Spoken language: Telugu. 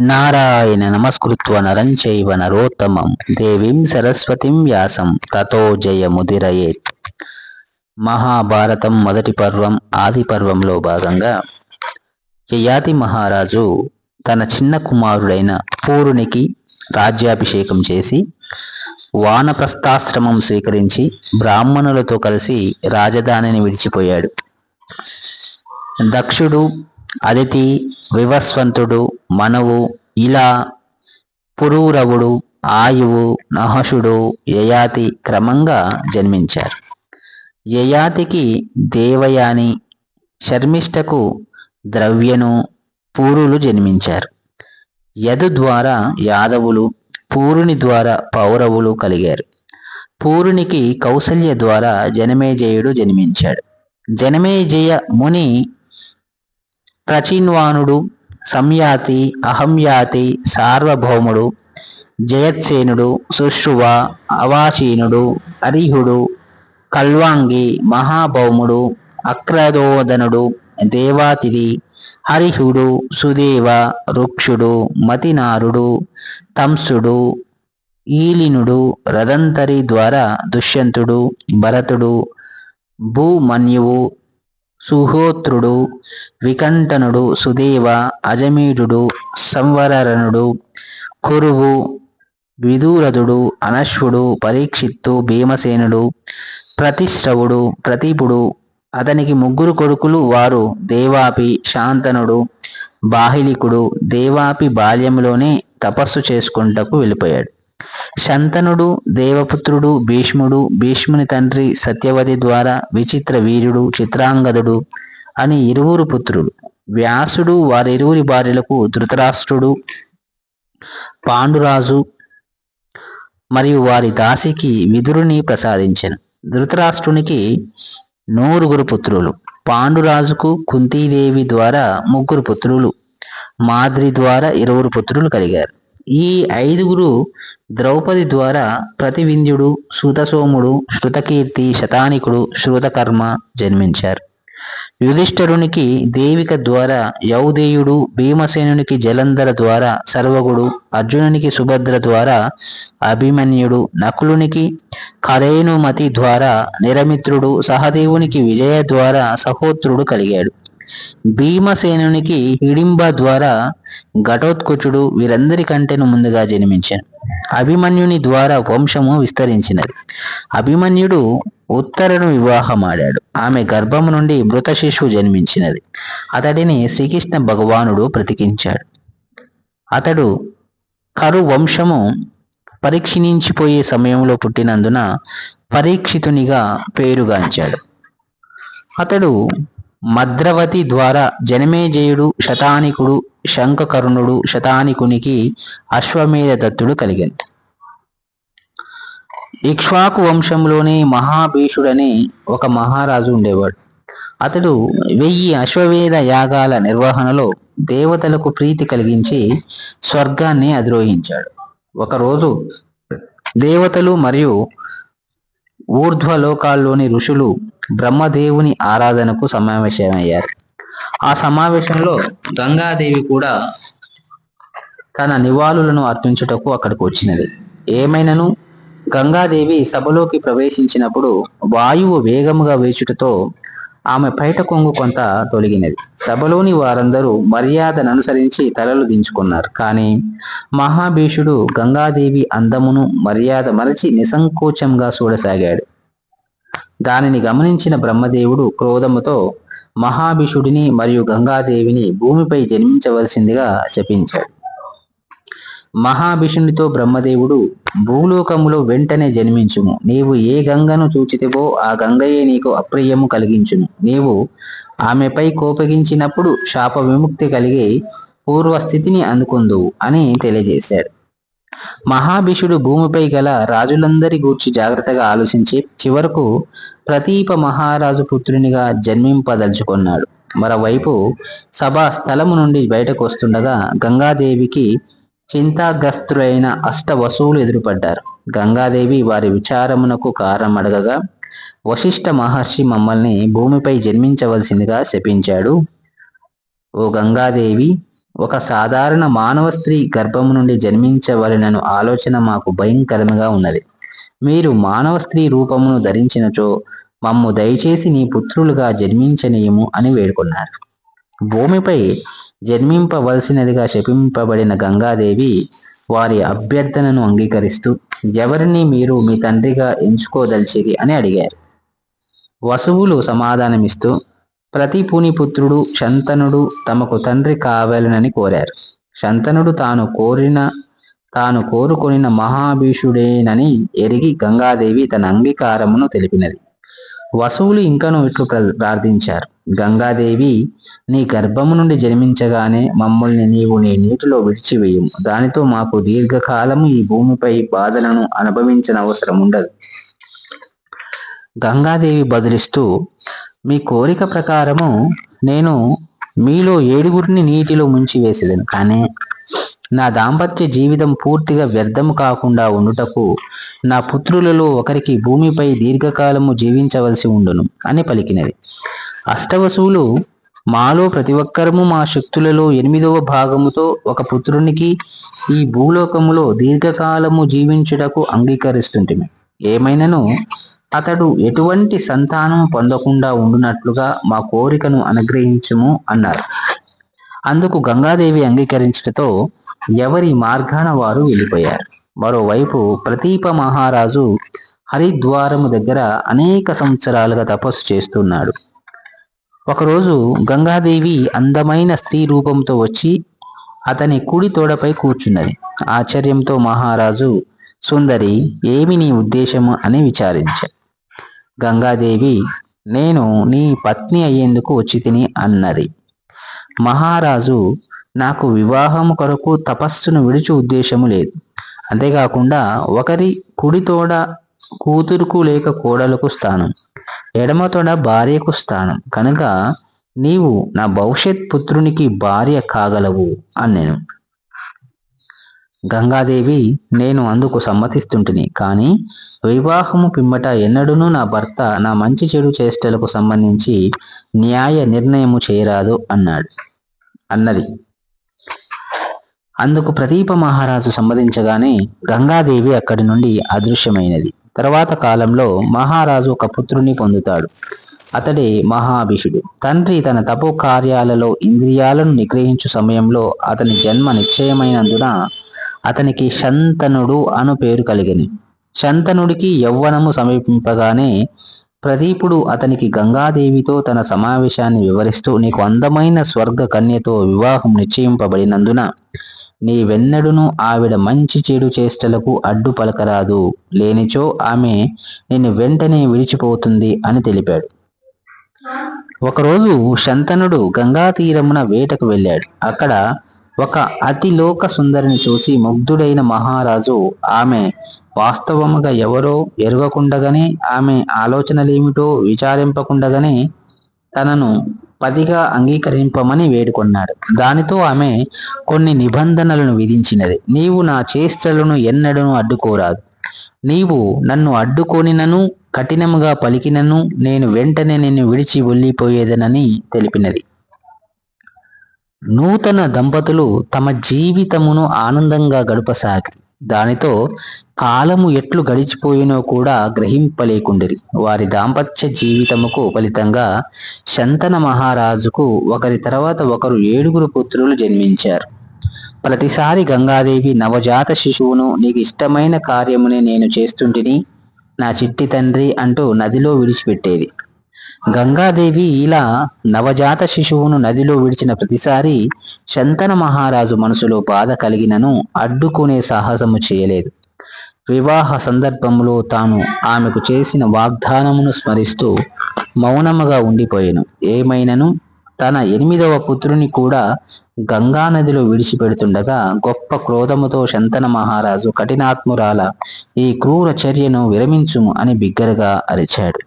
నారాయణ నమస్కృత్వ నరంచైవ నరోత్తమం దేవీం సరస్వతిం వ్యాసం తతో జయముదిరయేత్ మహాభారతం మొదటి పర్వం ఆది పర్వంలో భాగంగా యయాతి మహారాజు తన చిన్న కుమారుడైన పూరునికి రాజ్యాభిషేకం చేసి వానప్రస్థాశ్రమం స్వీకరించి బ్రాహ్మణులతో కలిసి రాజధానిని విడిచిపోయాడు. దక్షుడు అదితి వివస్వంతుడు మనవు ఇలా పురూరవుడు ఆయువు నహషుడు యయాతి క్రమంగా జన్మించారు. యయాతికి దేవయాని శర్మిష్టకు ద్రవ్యను పూరులు జన్మించారు. యదు ద్వారా యాదవులు పూరుని ద్వారా పౌరవులు కలిగారు. పూరునికి కౌసల్య ద్వారా జనమేజయుడు జన్మించాడు. జనమేజయ ముని ప్రచిన్వానుడు సంయాతి అహంయాతి సార్వభౌముడు జయత్సేనుడు సుశ్రువ అవాచీనుడు అరిహుడు కల్వాంగి మహాభౌముడు అక్రదోదనుడు దేవాతిథి హరిహుడు సుదేవ రుక్షుడు మతినారుడు తంసుడు ఈలినుడు రదంతరి ద్వారా దుష్యంతుడు భరతుడు భూమన్యువు సుహోత్రుడు వికంఠనుడు సుదేవ అజమీరుడు సంవరణుడు కురువు విదూరదుడు అనశ్వుడు పరీక్షిత్తు భీమసేనుడు ప్రతిశ్రవుడు ప్రతీపుడు అతనికి ముగ్గురు కొడుకులు వారు దేవాపి శాంతనుడు బాహిలికుడు దేవాపి బాల్యంలోనే తపస్సు చేసుకుంటకు వెళ్ళిపోయాడు. శంతనుడు దేవపుత్రుడు భీష్ముడు భీష్ముని తండ్రి సత్యవతి ద్వారా విచిత్ర వీరుడు చిత్రాంగదుడు అని ఇరువురు పుత్రుడు వ్యాసుడు వారిరువురి భార్యలకు ధృతరాష్ట్రుడు పాండురాజు మరియు వారి దాసికి విదురుని ప్రసాదించను. ధృతరాష్ట్రునికి నూరుగురు పుత్రులు. పాండురాజుకు కుంతీదేవి ద్వారా ముగ్గురు పుత్రులు. మాద్రి ద్వారా ఇరువురు పుత్రులు కలిగారు. ఈ ఐదుగురు ద్రౌపది ద్వారా ప్రతివింధ్యుడు శృతసోముడు శృతకీర్తి శతానికుడు శృతకర్మ జన్మించారు. యుధిష్ఠరునికి దేవిక ద్వారా యౌదేయుడు భీమసేనునికి జలంధర ద్వారా సర్వగుడు అర్జునునికి సుభద్ర ద్వారా అభిమన్యుడు నకులునికి కరేణుమతి ద్వారా నిరమిత్రుడు సహదేవునికి విజయ ద్వారా సహోత్రుడు కలిగాడు. భీమసేనునికి హిడింబ ద్వారా ఘటోత్కచుడు వీరందరికంటేను ముందుగా జన్మించాను అభిమన్యుని ద్వారా వంశము విస్తరించినది. అభిమన్యుడు ఉత్తరను వివాహమాడాడు. ఆమె గర్భము నుండి మృత శిశువు జన్మించినది. అతడిని శ్రీకృష్ణ భగవానుడు ప్రతికించాడు అతడు కరు వంశము పరీక్షించిపోయే సమయంలో పుట్టినందున పరీక్షితునిగా పేరుగాంచాడు. అతడు మద్రవతి ద్వారా జనమేజయుడు శతానికుడు శంఖకర్ణుడు శతానికునికి అశ్వమేధ దత్తుడు కలిగాడు ఇక్ష్వాకు వంశంలోని మహాభీషుడని ఒక మహారాజు ఉండేవాడు. అతడు వెయ్యి అశ్వవేధ యాగాల నిర్వహణలో దేవతలకు ప్రీతి కలిగించి స్వర్గాన్ని అధిరోహించాడు. ఒకరోజు దేవతలు మరియు ఊర్ధ్వలోకాల్లోని ఋషులు బ్రహ్మదేవుని ఆరాధనకు సమావేశమయ్యారు. ఆ సమావేశంలో గంగాదేవి కూడా తన నివాళులను అర్పించుటకు అక్కడికి వచ్చినది. ఏమైనను? గంగాదేవి సభలోకి ప్రవేశించినప్పుడు వాయువు వేగముగా వేచుటతో ఆమె పైట కొంగు కొంత తొలగినది. సభలోని వారందరూ మర్యాదను అనుసరించి తలలు దించుకున్నారు. కానీ మహాభీషుడు గంగాదేవి అందమును మర్యాద మరచి నిసంకోచంగా చూడసాగాడు. దానిని గమనించిన బ్రహ్మదేవుడు క్రోధముతో మహాభిషుడిని మరియు గంగాదేవిని భూమిపై జన్మించవలసిందిగా శపించాడు. మహాభిషునితో బ్రహ్మదేవుడు భూలోకములో వెంటనే జన్మించుము. నీవు ఏ గంగను చూచితివో ఆ గంగయే నీకు అప్రియము కలిగించును. నీవు ఆమెపై కోపగించినప్పుడు శాప విముక్తి కలిగి పూర్వస్థితిని అందుకుందువు అని తెలియజేశాడు. మహాభిషుడు భూమిపై గల రాజులందరి గూర్చి జాగ్రత్తగా ఆలోచించి చివరకు ప్రతీప మహారాజు పుత్రునిగా జన్మింపదలుచుకున్నాడు. మరోవైపు సభా స్థలము నుండి బయటకు వస్తుండగా గంగాదేవికి చింతాగ్రస్తులైన అష్ట వసువులు ఎదురుపడ్డారు. గంగాదేవి వారి విచారమునకు కారణం అడగగా వశిష్ఠ మహర్షి మమ్మల్ని భూమిపై జన్మించవలసిందిగా శపించాడు. ఓ గంగాదేవి ఒక సాధారణ మానవ స్త్రీ గర్భము నుండి జన్మించవలనను ఆలోచన మాకు భయంకరముగా ఉన్నది. మీరు మానవ స్త్రీ రూపమును ధరించినచో మమ్ము దయచేసి నీ పుత్రులుగా జన్మించనీయము అని వేడుకున్నారు. భూమిపై జన్మింపవలసినదిగా శపింపబడిన గంగాదేవి వారి అభ్యర్థనను అంగీకరిస్తూ ఎవరిని మీరు మీ తండ్రిగా ఎంచుకోదలిచిరి? అని అడిగారు. వసువులు సమాధానమిస్తూ ప్రతి పుత్రుడు శంతనుడు తమకు తండ్రి కావాలనని కోరారు. శంతనుడు తాను కోరిన తాను కోరుకొనిన మహాభీషుడేనని ఎరిగి గంగాదేవి తన అంగీకారమును తెలిపినది. వసువులు ఇంకను ఇట్లు ప్రార్థించారు. గంగాదేవి నీ గర్భము నుండి జన్మించగానే మమ్మల్ని నీవు నీ నీటిలో విడిచివేయము. దానితో మాకు దీర్ఘకాలము ఈ భూమిపై బాధలను అనుభవించిన అవసరం ఉండదు గంగాదేవి బదులిస్తూ మీ కోరిక ప్రకారము నేను మీలో ఏడుగురిని నీటిలో ముంచి వేసేదను. కానీ నా దాంపత్య జీవితం పూర్తిగా వ్యర్థము కాకుండా ఉండుటకు నా పుత్రులలో ఒకరికి భూమిపై దీర్ఘకాలము జీవించవలసి ఉండును అని పలికినది. అష్టవసువులు మాలో ప్రతి ఒక్కరము మా శక్తులలో ఎనిమిదవ భాగముతో ఒక పుత్రునికి ఈ భూలోకములో దీర్ఘకాలము జీవించుటకు అంగీకరిస్తుంటిమి. ఏమైనను అతడు ఎటువంటి సంతానం పొందకుండా ఉండునట్లుగా మా కోరికను అనుగ్రహించుము అన్నారు. అందుకు గంగాదేవి అంగీకరించటతో ఎవరి మార్గాన వారు వెళ్ళిపోయారు. మరోవైపు ప్రతీప మహారాజు హరిద్వారము దగ్గర అనేక సంవత్సరాలుగా తపస్సు చేస్తున్నాడు. ఒకరోజు గంగాదేవి అందమైన స్త్రీ రూపంతో వచ్చి అతని కుడి తోడపై కూర్చున్నది. ఆశ్చర్యంతో మహారాజు సుందరి ఏమి నీ ఉద్దేశము? అని విచారించాడు. గంగాదేవి నేను నీ పత్ని అయ్యేందుకు వచ్చితిని అన్నది. మహారాజు నాకు వివాహము కొరకు తపస్సును విడిచి ఉద్దేశము లేదు. అంతేకాకుండా ఒకరి కుడితోడ కూతురుకు లేక కోడలకు స్థానం ఎడమతోడ భార్యకు స్థానం. కనుక నీవు నా భవిష్యత్ పుత్రునికి భార్య కాగలవు అన్నెను. గంగాదేవి నేను అందుకు సమ్మతిస్తుంటిని కానీ వివాహము పిమ్మట ఎన్నడూనూ నా భర్త నా మంచి చెడు చేష్టలకు సంబంధించి న్యాయ నిర్ణయము చేయరాదు అన్నాడు. అన్నది. అందుకు ప్రదీప మహారాజు సంబంధించగానే గంగాదేవి అక్కడి నుండి అదృశ్యమైనది. తర్వాత కాలంలో మహారాజు ఒక పుత్రుని పొందుతాడు. అతడే మహాభిషుడు. తండ్రి తన తపో కార్యాలలో ఇంద్రియాలను నిగ్రహించు సమయంలో అతని జన్మ నిశ్చయమైనందున అతనికి శంతనుడు అను పేరు కలిగిన శంతనుడికి యవ్వనము సమీపింపగానే ప్రదీపుడు అతనికి గంగాదేవితో తన సమావేశాన్ని వివరిస్తూ నీకు అందమైన స్వర్గ కన్యతో వివాహం నిశ్చయింపబడినందున నీ వెన్నెడును ఆవిడ మంచి చెడు చేష్టలకు అడ్డు పలకరాదు. లేనిచో ఆమె నిన్ను వెంటనే విడిచిపోతుంది అని తెలిపాడు. ఒకరోజు శంతనుడు గంగా తీరమున వేటకు వెళ్ళాడు. అక్కడ ఒక అతిలోక సుందరిని చూసి ముగ్ధుడైన మహారాజు ఆమె వాస్తవముగా ఎవరో ఎరగకుండగానే ఆమె ఆలోచనలేమిటో విచారింపకుండగానే తనను పదిగా అంగీకరింపమని వేడుకొన్నాడు. దానితో ఆమె కొన్ని నిబంధనలను విధించినది. నీవు నా చేష్టలను ఎన్నడను అడ్డుకోరాదు. నీవు నన్ను అడ్డుకొనినను కఠినముగా పలికినను నేను వెంటనే నిన్ను విడిచి వెళ్ళిపోయేదనని తెలిపినది. నూతన దంపతులు తమ జీవితమును ఆనందంగా గడపసాగి దానితో కాలము ఎట్లు గడిచిపోయినో కూడా గ్రహింపలేకుండిరి. వారి దాంపత్య జీవితముకు ఫలితంగా శంతన మహారాజుకు ఒకరి తర్వాత ఒకరు ఏడుగురు పుత్రులు జన్మించారు. ప్రతిసారి గంగాదేవి నవజాత శిశువును నీకు ఇష్టమైన కార్యమునే నేను చేస్తుంటిని నా చిట్టి తండ్రి అంటూ నదిలో విడిచిపెట్టేది. గంగాదేవి ఇలా నవజాత శిశువును నదిలో విడిచిన ప్రతిసారి శంతన మహారాజు మనసులో బాధ కలిగినను అడ్డుకునే సాహసము చేయలేదు. వివాహ సందర్భంలో తాను ఆమెకు చేసిన వాగ్దానమును స్మరిస్తూ మౌనముగా ఉండిపోయాను. ఏమైనను? తన ఎనిమిదవ పుత్రుని కూడా గంగా నదిలో విడిచిపెడుతుండగా గొప్ప క్రోధముతో శంతన మహారాజు కఠినాత్మురాల ఈ క్రూర చర్యను విరమించుము అని బిగ్గరగా అరిచాడు.